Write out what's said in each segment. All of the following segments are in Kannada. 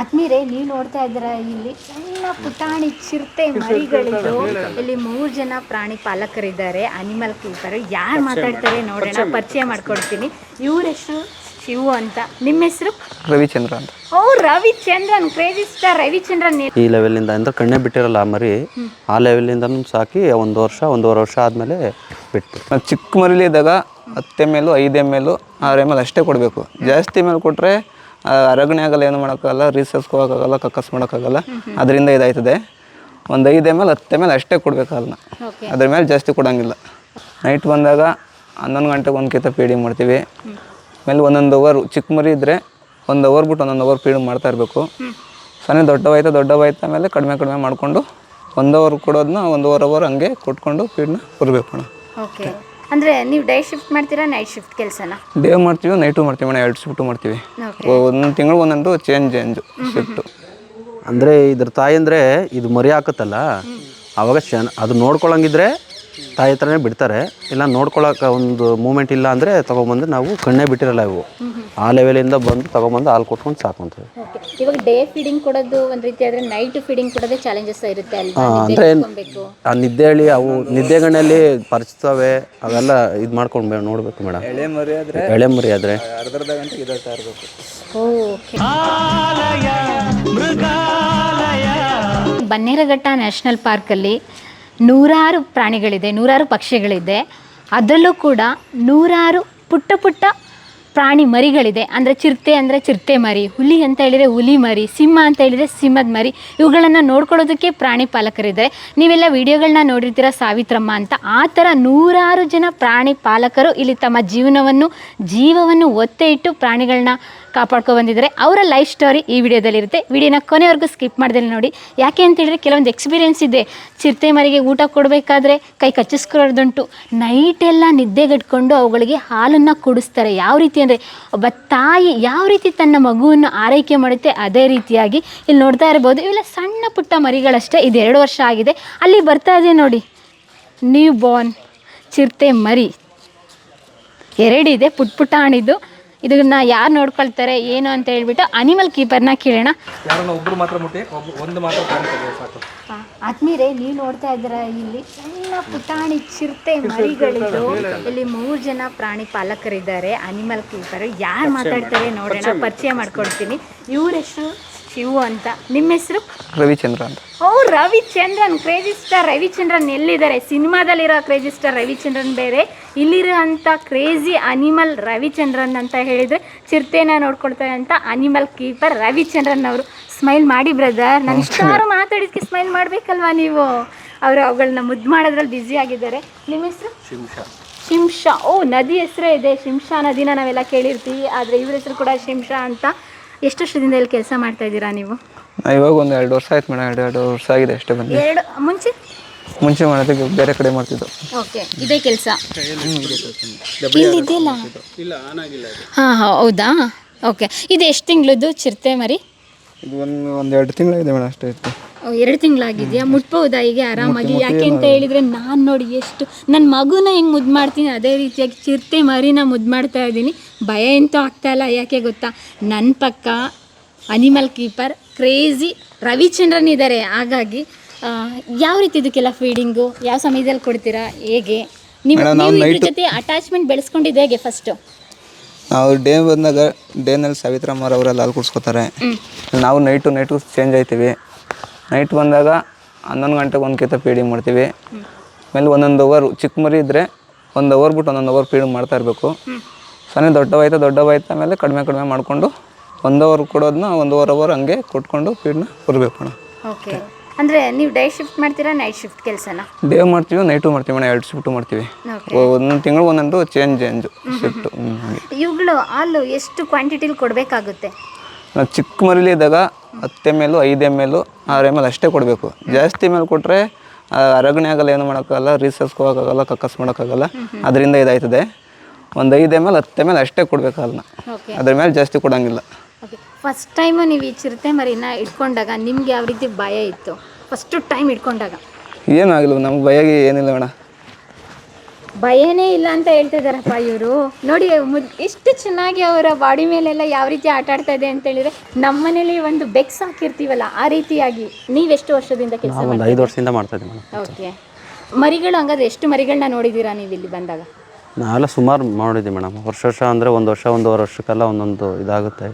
ಆತ್ಮೀರೆ ನೀವು ನೋಡ್ತಾ ಇದ್ದೀರಾ ಇಲ್ಲಿ? ಸಣ್ಣ ಪುಟಾಣಿ ಚಿರತೆ ಮರಿಗಳಿದ್ದು. ಇಲ್ಲಿ ಮೂರು ಜನ ಪ್ರಾಣಿ ಪಾಲಕರಿದ್ದಾರೆ. ಅನಿಮಲ್ ಕೀಪರ್ ಯಾರು ಮಾತಾಡ್ತಾರೆ ನೋಡೋಣ. ಪರಿಚಯ ಮಾಡ್ಕೊಡ್ತೀನಿ. ಇವ್ರ ಹೆಸರು ಶಿವು ಅಂತ. ನಿಮ್ಮ ಹೆಸರು? ರವಿಚಂದ್ರ ಅಂತ. ಓ ರವಿಚಂದ್ರನ್. Crazy star Ravichandran. ಈ ಲೆವೆಲಿಂದ ಅಂದ್ರೆ ಕಣ್ಣೇ ಬಿಟ್ಟಿರಲ್ಲ ಆ ಮರಿ. ಆ ಲೆವೆಲಿಂದನೂ ಸಾಕಿ ಒಂದು ವರ್ಷ ಒಂದೂವರೆ ವರ್ಷ ಆದಮೇಲೆ ಬಿಟ್ಟು ನಾವು ಚಿಕ್ಕ ಮರಿಲಿ ಇದ್ದಾಗ ಹತ್ತು ಎಂ ಎಲ್ ಐದು ಎಂ ಎಲ್ ಆರು ಎಂ ಎಲ್ ಅಷ್ಟೇ ಕೊಡಬೇಕು. ಜಾಸ್ತಿ ಮೇಲೆ ಕೊಟ್ಟರೆ ಅರಗಣೆ ಆಗಲ್ಲ ಏನು ಮಾಡೋಕ್ಕಾಗಲ್ಲ ರೀಸರ್ಸ್ಗೆ ಹೋಗೋಕ್ಕಾಗಲ್ಲ ಕಕ್ಕಸ್ ಮಾಡೋಕ್ಕಾಗಲ್ಲ. ಅದರಿಂದ ಇದಾಯ್ತದೆ. ಒಂದು ಐದು ಎಂ ಎಲ್ ಹತ್ತು ಎಂ ಎಲ್ ಅಷ್ಟೇ ಕೊಡಬೇಕು ಅದನ್ನ. ಅದ್ರ ಮೇಲೆ ಜಾಸ್ತಿ ಕೊಡೋಂಗಿಲ್ಲ. ನೈಟ್ ಬಂದಾಗ ಹನ್ನೊಂದು ಗಂಟೆಗೆ ಒಂದು ಕಿತ ಫೀಡಿಂಗ್ ಮಾಡ್ತೀವಿ. ಆಮೇಲೆ ಒಂದೊಂದು ಅವರ್ ಚಿಕ್ಕ ಮರಿ ಇದ್ದರೆ ಒಂದು ಅವರ್ ಬಿಟ್ಟು ಒಂದೊಂದು ಅವರ್ ಫೀಡಿಂಗ್ ಮಾಡ್ತಾ ಇರಬೇಕು. ಸಣ್ಣ ದೊಡ್ಡವಾಯ್ತಾ ದೊಡ್ಡವಾಯ್ತಾ ಆಮೇಲೆ ಕಡಿಮೆ ಕಡಿಮೆ ಮಾಡಿಕೊಂಡು ಒಂದು ಅವರ್ ಕೊಡೋದನ್ನ ಒಂದು ಅವರ್ ಅವರ್ ಹಂಗೆ ಕೊಟ್ಕೊಂಡು ಪೀಡನ್ನ ಕೊಡಬೇಕು ಅಣ್ಣ. ಓಕೆ. ಅಂದ್ರೆ ನೀವು ಡೇ ಶಿಫ್ಟ್ ಮಾಡ್ತೀರಾ ನೈಟ್ ಶಿಫ್ಟ್ ಕೆಲಸನ? ಡೇ ಮಾಡ್ತೀವಿ ನೈಟು ಮಾಡ್ತೀವಿ ಅಣ್ಣ ಎರಡು ಶಿಫ್ಟು ಮಾಡ್ತೀವಿ. ಒಂದು ಒಂದೊಂದು ತಿಂಗಳು ಒಂದೊಂದು ಚೇಂಜ್ ಚೇಂಜ್ ಶಿಫ್ಟು ಅಂದರೆ ಇದ್ರ ತಾಯಿ ಅಂದರೆ ಇದು ಮರಿ ಹಾಕುತ್ತಲ್ಲ ಆವಾಗ ಚೆನ್ನ ಅದು ನೋಡ್ಕೊಳಂಗಿದ್ರೆ ತಾಯಿ ಹತ್ರನೇ ಬಿಡ್ತಾರೆ. ಇಲ್ಲ ನೋಡ್ಕೊಳಕ್ಕೆ ಒಂದು ಮೂಮೆಂಟ್ ಇಲ್ಲ ಅಂದರೆ ತೊಗೊಂಬಂದು ನಾವು ಕಣ್ಣೇ ಬಿಟ್ಟಿರಲ್ಲ ಇವು. ಆ ಲೆವೆಲಿಂದ ಬಂದು ತೊಗೊಂಬಂದು ಹಾಲು ಕೊಟ್ಕೊಂಡು ಸಾಕೊಂತೀವಿ ಓಕೆ ಇವಾಗ ಡೇ ಫೀಡಿಂಗ್ ಕೊಡೋದು ಒಂದು ರೀತಿ ಆದರೆ ನೈಟ್ ಫೀಡಿಂಗ್ ಕೊಡೋದೇ ಚಾಲೆಂಜಸ್ ಇರುತ್ತೆ ಅಲ್ವಾ? ಅಂದರೆ ಆ ನಿದ್ದೆ ಹೇಳಿ ಅವು ನಿದ್ದೆಗಣ್ಣಲ್ಲಿ ಪರಿಚಿತವೆ ಅವೆಲ್ಲ ಇದು ಮಾಡ್ಕೊಂಡು ನೋಡಬೇಕು ಮೇಡಮ್. ಎಳೆ ಮರಿ ಆದರೆ ಎಳೆ ಮರಿ ಆದರೆ. ಅರ್ಧ ಅರ್ಧ ಗಂಟೆ ಇದಾಗ್ತಾ ಇರಬೇಕು ಓಕೆ ಬನ್ನೇರಘಟ್ಟ ನ್ಯಾಷನಲ್ ಪಾರ್ಕಲ್ಲಿ ನೂರಾರು ಪ್ರಾಣಿಗಳಿದೆ ನೂರಾರು ಪಕ್ಷಿಗಳಿದೆ. ಅದರಲ್ಲೂ ಕೂಡ ನೂರಾರು ಪುಟ್ಟ ಪುಟ್ಟ ಪ್ರಾಣಿ ಮರಿಗಳಿದೆ. ಅಂದರೆ ಚಿರತೆ ಅಂದರೆ ಚಿರತೆ ಮರಿ, ಹುಲಿ ಅಂತ ಹೇಳಿದರೆ ಹುಲಿ ಮರಿ, ಸಿಂಹ ಅಂತ ಹೇಳಿದರೆ ಸಿಂಹದ ಮರಿ, ಇವುಗಳನ್ನು ನೋಡ್ಕೊಳ್ಳೋದಕ್ಕೆ ಪ್ರಾಣಿ ಪಾಲಕರಿದ್ದಾರೆ. ನೀವೆಲ್ಲ ವಿಡಿಯೋಗಳನ್ನ ನೋಡಿರ್ತೀರ ಸಾವಿತ್ರಮ್ಮ ಅಂತ. ಆ ಥರ ನೂರಾರು ಜನ ಪ್ರಾಣಿ ಪಾಲಕರು ಇಲ್ಲಿ ತಮ್ಮ ಜೀವನವನ್ನು, ಜೀವವನ್ನು ಒತ್ತೆ ಇಟ್ಟು ಪ್ರಾಣಿಗಳನ್ನ ಕಾಪಾಡ್ಕೊ ಬಂದಿದ್ದಾರೆ. ಅವರ ಲೈಫ್ ಸ್ಟೋರಿ ಈ ವಿಡಿಯೋದಲ್ಲಿರುತ್ತೆ. ವಿಡಿಯೋನ ಕೊನೆವರೆಗೂ ಸ್ಕಿಪ್ ಮಾಡ್ದಲ್ಲಿ ನೋಡಿ. ಯಾಕೆ ಅಂತ ಹೇಳಿದ್ರೆ ಕೆಲವೊಂದು ಎಕ್ಸ್ಪೀರಿಯೆನ್ಸ್ ಇದೆ. ಚಿರತೆ ಮರಿಗೆ ಊಟ ಕೊಡಬೇಕಾದ್ರೆ ಕೈ ಕಚ್ಚಿಸ್ಕೊಳ್ಳೋದುಂಟು ನೈಟೆಲ್ಲ ನಿದ್ದೆಗಟ್ಕೊಂಡು ಅವುಗಳಿಗೆ ಹಾಲನ್ನು ಕುಡಿಸ್ತಾರೆ. ಯಾವ ರೀತಿ ಅಂದರೆ ಒಬ್ಬ ತಾಯಿ ಯಾವ ರೀತಿ ತನ್ನ ಮಗುವನ್ನು ಆರೈಕೆ ಮಾಡುತ್ತೆ, ಅದೇ ರೀತಿಯಾಗಿ ಇಲ್ಲಿ ನೋಡ್ತಾ ಇರ್ಬೋದು. ಇವೆಲ್ಲ ಸಣ್ಣ ಪುಟ್ಟ ಮರಿಗಳಷ್ಟೇ. ಇದು ಎರಡು ವರ್ಷ ಆಗಿದೆ. ಅಲ್ಲಿ ಬರ್ತಾ ಇದೆ ನೋಡಿ? ನ್ಯೂ ಬಾರ್ನ್ ಚಿರತೆ ಮರಿ. ಎರಡಿದೆ ಪುಟ್ ಪುಟಾಣಿದ್ದು ಇದನ್ನ ಯಾರು ನೋಡ್ಕೊಳ್ತಾರೆ ಏನು ಅಂತ ಹೇಳ್ಬಿಟ್ಟು ಅನಿಮಲ್ ಕೀಪರ್ನ ಕೇಳೋಣ. ಯಾರನ್ನ ಒಬ್ರು ಮಾತ್ರ ಮುಟ್ಟಿ ಒಬ್ಬ ಒಂದು ಮಾತ್ರ ಕಾಣ್ತದೆ ಸಾಕು. ಆತ್ಮೀರೆ ನೀವು ನೋಡ್ತಾ ಇದ್ರ ಇಲ್ಲಿ ಸಣ್ಣ ಪುಟಾಣಿ ಚಿರತೆ ಮರಿಗಳಿದ್ದು ಇಲ್ಲಿ ಮೂರು ಜನ ಪ್ರಾಣಿ ಪಾಲಕರಿದ್ದಾರೆ. ಅನಿಮಲ್ ಕೀಪರ್ ಯಾರು ಮಾತಾಡ್ತಾರೆ ನೋಡೋಣ ಪರಿಚಯ ಮಾಡ್ಕೊಡ್ತೀನಿ. ಇವ್ರ ಹೆಸರು ಶಿವು ಅಂತ. ನಿಮ್ಮ ಹೆಸರು? ರವಿಚಂದ್ರ ಅಂತ. ಓ ರವಿಚಂದ್ರನ್. ಕ್ರೇಜಿ ಸ್ಟಾರ್ ರವಿಚಂದ್ರನ್ ಎಲ್ಲಿದ್ದಾರೆ? ಸಿನಿಮಾದಲ್ಲಿರೋ ಕ್ರೇಜಿ ಸ್ಟಾರ್ ರವಿಚಂದ್ರನ್ ಬೇರೆ. ಇಲ್ಲಿರೋ ಅಂತ ಕ್ರೇಜಿ ಅನಿಮಲ್ ರವಿಚಂದ್ರನ್ ಅಂತ ಹೇಳಿದ್ರೆ ಚಿರತೆನ ನೋಡ್ಕೊಳ್ತಾರೆ ಅಂತ ಅನಿಮಲ್ ಕೀಪರ್ ರವಿಚಂದ್ರನ್ ಅವರು. ಸ್ಮೈಲ್ ಮಾಡಿ ಬ್ರದರ್ ನಾನು ಇಷ್ಟಾರು ಮಾತಾಡಿದ್ಕೆ ಸ್ಮೈಲ್ ಮಾಡಬೇಕಲ್ವಾ ನೀವು? ಅವರು ಅವುಗಳನ್ನ ಮುದ್ದು ಮಾಡೋದ್ರಲ್ಲಿ ಬ್ಯುಸಿ ಆಗಿದ್ದಾರೆ. ನಿಮ್ಮ ಹೆಸರು? ಶಿಂಷಾ. ಓ ನದಿ ಹೆಸರೇ ಇದೆ. ಶಿಂಷಾ ನದಿನ ನಾವೆಲ್ಲ ಕೇಳಿರ್ತೀವಿ. ಆದರೆ ಇವ್ರ ಹೆಸರು ಕೂಡ ಶಿಂಷಾ ಅಂತ. ಎಷ್ಟು ವರ್ಷದಿಂದ ಇಲ್ಲಿ ಕೆಲಸ ಮಾಡ್ತಾ ಇದ್ದೀರಾ ನೀವು? ನಾ ಇವಾಗ ಒಂದು ಎರಡು ವರ್ಷ ಆಯ್ತು ಮೇಡಮ್ ಎರಡು ಎರಡು ವರ್ಷ ಆಗಿದೆ ಅಷ್ಟೇ ಬಂದು. ಎರಡು ಮುಂಚೆ? ಮುಂಚೆ ಮಾಡೋದಕ್ಕೆ ಬೇರೆ ಕಡೆ ಮಾಡ್ತಿದ್ದು. ಓಕೆ ಇದೇ ಕೆಲಸ? ಇಲ್ಲಿದೆಯಲ್ಲ ಹಾಂ ಹೌದಾ? ಓಕೆ ಇದು ಎಷ್ಟು ತಿಂಗಳದ್ದು ಚಿರತೆ ಮರಿ? ಇದು ಒಂದು ಒಂದು ಎರಡು ತಿಂಗಳಾಗಿದೆ ಮೇಡಮ್ ಅಷ್ಟೇ ಇತ್ತು ಎರಡು ತಿಂಗಳಾಗಿದೆಯಾ? ಮುಟ್ಬೋದಾ ಹೀಗೆ ಆರಾಮಾಗಿ? ಯಾಕೆ ಅಂತ ಹೇಳಿದ್ರೆ ನಾನು ನೋಡಿ ಎಷ್ಟು ನನ್ನ ಮಗುನ ಹೆಂಗೆ ಮುದ್ದು ಮಾಡ್ತೀನಿ ಅದೇ ರೀತಿಯಾಗಿ ಚಿರತೆ ಮರಿನ ಮುದ್ದು ಮಾಡ್ತಾ ಇದ್ದೀನಿ. ಭಯ ಅಂತೂ ಆಗ್ತಾ ಇಲ್ಲ ಯಾಕೆ ಗೊತ್ತಾ? ನನ್ನ ಪಕ್ಕ ಅನಿಮಲ್ ಕೀಪರ್ ಕ್ರೇಜಿ ರವಿಚಂದ್ರನ್ ಇದ್ದಾರೆ ಹಾಗಾಗಿ ಯಾವ ರೀತಿ ಇದಕ್ಕೆಲ್ಲ ಫೀಡಿಂಗು ಯಾವ ಸಮಯದಲ್ಲಿ ಕೊಡ್ತೀರಾ? ಹೇಗೆ? ನೀವು ಇದ್ರ ಜೊತೆ ಅಟ್ಯಾಚ್ಮೆಂಟ್ ಬೆಳೆಸ್ಕೊಂಡಿದ್ದು ಹೇಗೆ ಫಸ್ಟು ನಾವು ಡೇ ಬಂದಾಗ ಡೇನಲ್ಲಿ ಸಾವಿತ್ರಮ್ಮರ ಅವರೆಲ್ಲ ಹಾಲು ಕುಡ್ಸ್ಕೊತಾರೆ. ನಾವು ನೈಟು ನೈಟು ಚೇಂಜ್ ಆಯ್ತೀವಿ. ನೈಟ್ ಬಂದಾಗ ಹನ್ನೊಂದು ಗಂಟೆಗೆ ಒಂದು ಕಿತ ಫೀಡಿಂಗ್ ಮಾಡ್ತೀವಿ. ಆಮೇಲೆ ಒಂದೊಂದು ಅವರ್ ಚಿಕ್ಕ ಮರಿ ಇದ್ದರೆ ಒಂದು ಅವರ್ ಬಿಟ್ಟು ಒಂದೊಂದು ಅವರ್ ಫೀಡಿಂಗ್ ಮಾಡ್ತಾ ಇರಬೇಕು. ಸಣ್ಣ ದೊಡ್ಡವಾಯ್ತು ದೊಡ್ಡವಾಯ್ತು ಆಮೇಲೆ ಕಡಿಮೆ ಕಡಿಮೆ ಮಾಡಿಕೊಂಡು ಒಂದು ಅವರ್ ಕೊಡೋದನ್ನ ಒಂದು ಅವರ್ ಅವರ್ ಹಂಗೆ ಕೊಟ್ಕೊಂಡು ಫೀಡ್ನ ಕೊಡಬೇಕು ಅಣ್ಣ. ಓಕೆ ಅಂದರೆ ನೀವು ಡೇ ಶಿಫ್ಟ್ ಮಾಡ್ತೀರಾ ನೈಟ್ ಶಿಫ್ಟ್ ಕೆಲಸನ? ಡೇ ಮಾಡ್ತೀವಿ ನೈಟು ಮಾಡ್ತೀವಿ ಅಣ್ಣ ಎರಡು ಶಿಫ್ಟು ಮಾಡ್ತೀವಿ. ಒಂದು ಒಂದೊಂದು ತಿಂಗಳು ಒಂದೊಂದು ಚೇಂಜ್ ಚೇಂಜ್ ಶಿಫ್ಟು ಇವುಗಳು ಹಾಲು ಎಷ್ಟು ಕ್ವಾಂಟಿಟಿಲಿ ಕೊಡಬೇಕಾಗುತ್ತೆ? ಚಿಕ್ಕ ಮರಿಲಿ ಇದ್ದಾಗ ಹತ್ತು ಎಂ ಎಲ್ ಐದು ಎಂ ಎಲ್ ಆರು ಎಂ ಎಲ್ ಅಷ್ಟೇ ಕೊಡಬೇಕು. ಜಾಸ್ತಿ ಮೇಲೆ ಕೊಟ್ಟರೆ ಅರಗಣೆ ಆಗಲ್ಲ ಏನು ಮಾಡೋಕ್ಕಾಗಲ್ಲ ರೀಸರ್ಸ್ಗೆ ಹೋಗೋಕ್ಕಾಗಲ್ಲ ಕಕ್ಕಸ್ ಮಾಡೋಕ್ಕಾಗಲ್ಲ. ಅದರಿಂದ ಇದಾಯ್ತದೆ. ಒಂದು ಐದು ಎಂ ಎಲ್ ಹತ್ತು ಎಂ ಎಲ್ ಅಷ್ಟೇ ಕೊಡಬೇಕು ಅಲ್ಲ ಅದ್ರ ಮೇಲೆ ಜಾಸ್ತಿ ಕೊಡೋಂಗಿಲ್ಲ. ಫಸ್ಟ್ ಟೈಮು ನೀವು ಈ ಚಿರತೆ ಮರಿನ ಇಟ್ಕೊಂಡಾಗ ನಿಮ್ಗೆ ಯಾವ ರೀತಿ ಭಯ ಇತ್ತು? ಫಸ್ಟು ಟೈಮ್ ಇಟ್ಕೊಂಡಾಗ. ಏನೂ ಆಗಿಲ್ಲ ನಮ್ಗೆ ಭಯ ಏನಿಲ್ಲ ಮೇಡ ಭಯನೇ ಇಲ್ಲ ಅಂತ ಹೇಳ್ತಿದಾರಪ್ಪ ಇವರು. ನೋಡಿ ಮುದ್- ಎಷ್ಟು ಚೆನ್ನಾಗಿ ಅವರ ಬಾಡಿ ಮೇಲೆಲ್ಲ ಯಾವ ರೀತಿ ಆಟ ಆಡ್ತಾ ಇದೆ ಅಂತ ಹೇಳಿದ್ರೆ ನಮ್ಮನೇಲಿ ಒಂದು ಬೆಕ್ಸ್ ಹಾಕಿರ್ತೀವಲ್ಲ ಆ ರೀತಿಯಾಗಿ ನೀವೆಷ್ಟು ವರ್ಷದಿಂದ ಕೆಲಸ ಐದು ವರ್ಷದಿಂದ ಮಾಡ್ತಾ ಇದ್ದೀವಿ ಓಕೆ. ಮರಿಗಳು ಹಂಗಾದ್ರೆ ಎಷ್ಟು ಮರಿಗಳನ್ನ ನೋಡಿದ್ದೀರಾ ನೀವು ಇಲ್ಲಿ ಬಂದಾಗ? ನಾವೆಲ್ಲ ಸುಮಾರು ಮಾಡಿದ್ದೀವಿ ಮೇಡಮ್. ವರ್ಷ ವರ್ಷ ಅಂದರೆ ಒಂದು ವರ್ಷ ಒಂದೂವರೆ ವರ್ಷಕ್ಕೆಲ್ಲ ಒಂದೊಂದು ಇದಾಗುತ್ತೆ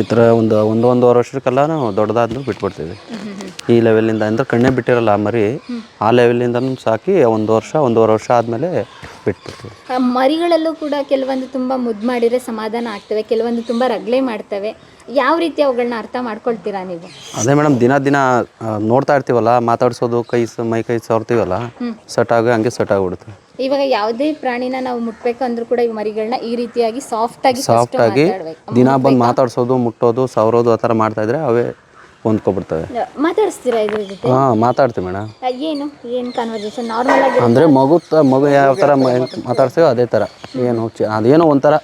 ಈ ಥರ ಒಂದು ಒಂದು ಒಂದೂವರೆ ವರ್ಷಕ್ಕೆಲ್ಲ ನಾವು ದೊಡ್ಡದಾದ್ನು ಬಿಟ್ಬಿಡ್ತೀವಿ. ಈ ಲೆವೆಲಿಂದ ಅಂದರೆ ಕಣ್ಣೇ ಬಿಟ್ಟಿರಲ್ಲ ಆ ಮರಿ ಆ ಲೆವೆಲಿಂದನೂ ಸಾಕಿ ಒಂದು ವರ್ಷ ಒಂದೂವರೆ ವರ್ಷ ಆದಮೇಲೆ ಬಿಟ್ಬಿಡ್ತೀವಿ. ಮರಿಗಳಲ್ಲೂ ಕೂಡ ಕೆಲವೊಂದು ತುಂಬ ಮುದ್ದು ಮಾಡಿದರೆ ಸಮಾಧಾನ ಆಗ್ತವೆ ಕೆಲವೊಂದು ತುಂಬ ರಗ್ಲೆ ಮಾಡ್ತವೆ. ಯಾವ ರೀತಿ ಅವುಗಳನ್ನ ಅರ್ಥ ಮಾಡ್ಕೊಳ್ತೀರಾ ನೀವು? ಅದೇ ಮೇಡಮ್ ದಿನ ದಿನ ನೋಡ್ತಾ ಇರ್ತೀವಲ್ಲ ಮಾತಾಡ್ಸೋದು ಕೈ ಮೈ ಕೈ ಸವರ್ತೀವಲ್ಲ ಸೆಟ್ ಆಗಿ ಹಂಗೆ ಸೆಟ್ ಆಗಿಬಿಡುತ್ತೆ. ಇವಾಗ ಯಾವುದೇ ಪ್ರಾಣಿನ ನಾವು ಮುಟ್ಬೇಕು ಅಂದ್ರೂ ಕೂಡ ಈ ಮರಿಗಳನ್ನ ಈ ರೀತಿಯಾಗಿ ಸಾಫ್ಟ್ ಆಗಿ ಸಾಫ್ಟ್ ಆಗಿ ದಿನ ಬಂದು ಮಾತಾಡ್ಸೋದು ಮುಟ್ಟೋದು ಸವರೋದು ಆ ಥರ ಮಾಡ್ತಾ ಇದ್ರೆ ಅವೇ ಹೊಂದ್ಕೊಬಿಡ್ತವೆ. ಮಾತಾಡಿಸ್ತೀರಾ ಇದ್ರ ಜೊತೆ? ಹಾಂ ಮಾತಾಡ್ತೀವಿ ಮೇಡಮ್. ಏನು? ಏನು ಕನ್ವರ್ಸೇಷನ್ ನಾರ್ಮಲ್ ಆಗಿ ಅಂದರೆ ಮಗು ತ ಮಗು ಯಾವ ಥರ ಮಾತಾಡ್ತೀವೋ ಅದೇ ಥರ. ಏನು ಚ- ಅದೇನೋ ಒಂಥರ.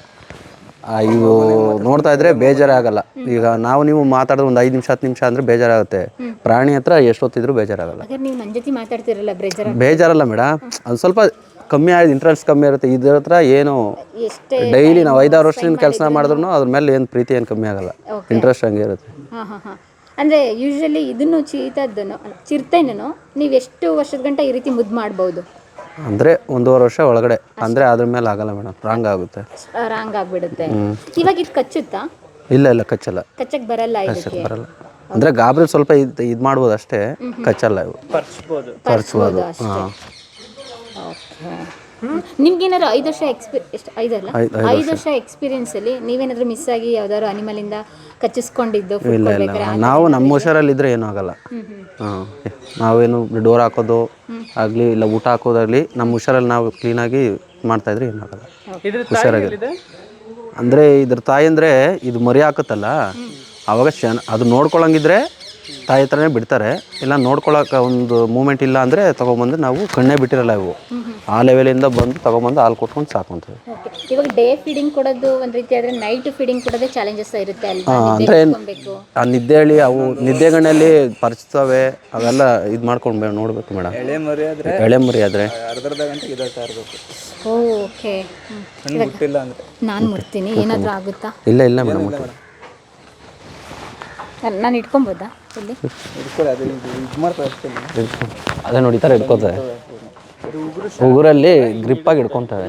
ಆ, ಇವು ನೋಡ್ತಾ ಇದ್ರೆ ಬೇಜಾರಾಗಲ್ಲ. ಈಗ ನಾವು ನೀವು ಮಾತಾಡಿದ್ರೆ ಒಂದು ಐದು ನಿಮಿಷ ಹತ್ತು ನಿಮಿಷ ಅಂದ್ರೆ ಬೇಜಾರಾಗುತ್ತೆ. ಪ್ರಾಣಿ ಹತ್ರ ಎಷ್ಟೊತ್ತಿದ್ರು ಬೇಜಾರಾಗಲ್ಲ. ಹಾಗಾದ್ರೆ ನೀವು ನನ್ನ ಜೊತೆ ಮಾತಾಡ್ತಿರಲ್ಲ ಬ್ರೆಜರ್ ಬೇಜಾರಲ್ಲ ಮೇಡಮ್. ಅದು ಸ್ವಲ್ಪ ಕಮ್ಮಿ ಆಯ್ತು ಇಂಟ್ರೆಸ್ಟ್ ಕಮ್ಮಿ ಇರುತ್ತೆ. ಇದ್ರ ಹತ್ರ ಏನು ಎಷ್ಟೇ ಡೈಲಿ ನಾವು ಐದಾರು ವರ್ಷದಿಂದ ಕೆಲಸ ಮಾಡಿದ್ರು ಅದ್ರ ಮೇಲೆ ಏನು ಪ್ರೀತಿ ಏನು ಕಮ್ಮಿ ಆಗಲ್ಲ. ಇಂಟ್ರೆಸ್ಟ್ ಹಂಗೆ ಇರುತ್ತೆ. ಹಾಂ ಹಾಂ ಹಾಂ. ಅಂದರೆ ಯೂಶ್ವಲಿ ಇದನ್ನು ಚೀತದ್ದನ್ನು ಚಿರತೆನೂ ನೀವು ಎಷ್ಟು ವರ್ಷದ ಗಂಟ ಈ ರೀತಿ ಮುದ್ದು ಮಾಡ್ಬೋದು? ಅಂದರೆ ಒಂದೂವರೆ ವರ್ಷ ಒಳಗಡೆ. ಅಂದರೆ ಅದ್ರ ಮೇಲೆ ಆಗಲ್ಲ ಮೇಡಮ್ ರಾಂಗ್ ಆಗುತ್ತೆ. ರಾಂಗ್ ಆಗ್ಬಿಡುತ್ತೆ. ಇವಾಗ ಇದು ಕಚ್ಚುತ್ತಾ? ಇಲ್ಲ ಇಲ್ಲ ಕಚ್ಚಲ್ಲ. ಕಚ್ಚಕ್ಕೆ ಬರಲ್ಲ ಇದಕ್ಕೆ? ಬರಲ್ಲ. ಅಂದರೆ ಗಾಬರಿ ಸ್ವಲ್ಪ ಇದು ಇದು ಮಾಡ್ಬೋದು ಅಷ್ಟೇ. ಕಚ್ಚಲ್ಲ ಇವು. ಪರ್ಚ್ಬೋದು. ಅಷ್ಟೇ. ಓಕೆ ನಿಮ್ಗೇನಾದ್ರು ಐದು ವರ್ಷ ಎಕ್ಸ್ಪೀರಿ ಎಷ್ಟು ಐದಲ್ಲ? ಐದ್- ಐದು ವರ್ಷ. ಎಕ್ಸ್ಪೀರಿಯನ್ಸ್ ಅಲ್ಲಿ ನೀವೇನಾದ್ರೂ ಮಿಸ್ ಆಗಿ ಯಾವ್ದಾದ್ರು ಅನಿಮಲ್ ಇಂದ ಕಚ್ಚಿಸ್ಕೊಂಡಿದ್ದು food ಇಲ್ಲ ಇಲ್ಲ. ಕೊಡ್ಬೇಕಾದ್ರೆ ನಾವು ನಮ್ಮ ಹುಷಾರಲ್ಲಿ ಇದ್ರೆ ಏನೂ ಆಗಲ್ಲ. ಹಾಂ ನಾವೇನು ಡೋರ್ ಹಾಕೋದು ಆಗಲಿ ಇಲ್ಲ ಊಟ ಹಾಕೋದಾಗಲಿ ನಮ್ಮ ಹುಷಾರಲ್ಲಿ ನಾವು ಕ್ಲೀನಾಗಿ ಮಾಡ್ತಾ ಇದ್ರೆ ಏನೂ ಆಗಲ್ಲ. ಹುಷಾರಾಗಿ. ಅಂದರೆ ಇದ್ರ ತಾಯಿ ಅಂದರೆ ಇದು ಮರಿ ಹಾಕುತ್ತಲ್ಲ ಆವಾಗ ಚೆನ್ನ ಅದು ನೋಡ್ಕೊಳಂಗಿದ್ರೆ ತಾಯಿ ಹತ್ರನೇ ಬಿಡ್ತಾರೆ. ಇಲ್ಲ ನೋಡ್ಕೊಳಕ್ಕೆ ಒಂದು ಮೂಮೆಂಟ್ ಇಲ್ಲ ಅಂದರೆ ತೊಗೊಂಬಂದು ನಾವು ಕಣ್ಣೇ ಬಿಟ್ಟಿರಲ್ಲ ಇವು. ಆ ಲೆವೆಲಿಂದ ಬಂದು ತೊಗೊಂಬಂದು ಹಾಲು ಕೊಟ್ಕೊಂಡು ಸಾಕೊಂತೀವಿ ಓಕೆ ಇವಾಗ ಡೇ ಫೀಡಿಂಗ್ ಕೊಡೋದು ಒಂದು ರೀತಿ ಆದರೆ ನೈಟ್ ಫೀಡಿಂಗ್ ಕೊಡೋದೇ ಚಾಲೆಂಜಸ್ ಇರುತ್ತೆ ಅಲ್ವಾ? ಅಂದರೆ ನಿದ್ದೆ ಆ ನಿದ್ದೆ ಹೇಳಿ ಅವು ನಿದ್ದೆಗಣ್ಣಲ್ಲಿ ಪರಿಚಿತವೆ ಅವೆಲ್ಲ ಇದು ಮಾಡ್ಕೊಂಡು ನೋಡ್ಬೇಕು ಮೇಡಮ್. ಎಳೆ ಮರಿ ಆದರೆ ಎಳೆ ಮರಿ ಆದರೆ. ಅರ್ಧರ್ಧ ಗಂಟೆ ಇದಾಗ್ತಾ ಇರಬೇಕು. ಓಕೆ ಮುಟ್ಟಿಲ್ಲ ಅಂದರೆ. ನಾನು ಮುಟ್ತೀನಿ. ಏನಾದರೂ ಆಗುತ್ತಾ? ಇಲ್ಲ ಇಲ್ಲ ಮೇಡಮ್. ನಾನು ಇಟ್ಕೊಬೋದಾ? ಇಲ್ಲಿ? ಅದು ನೋಡಿ ಈ ಥರ ಗ್ರಿಪ್ ಉಗುರಲ್ಲಿ ಗ್ರಿಪ್ಪಾಗಿ ಹಿಡ್ಕೊತವೆ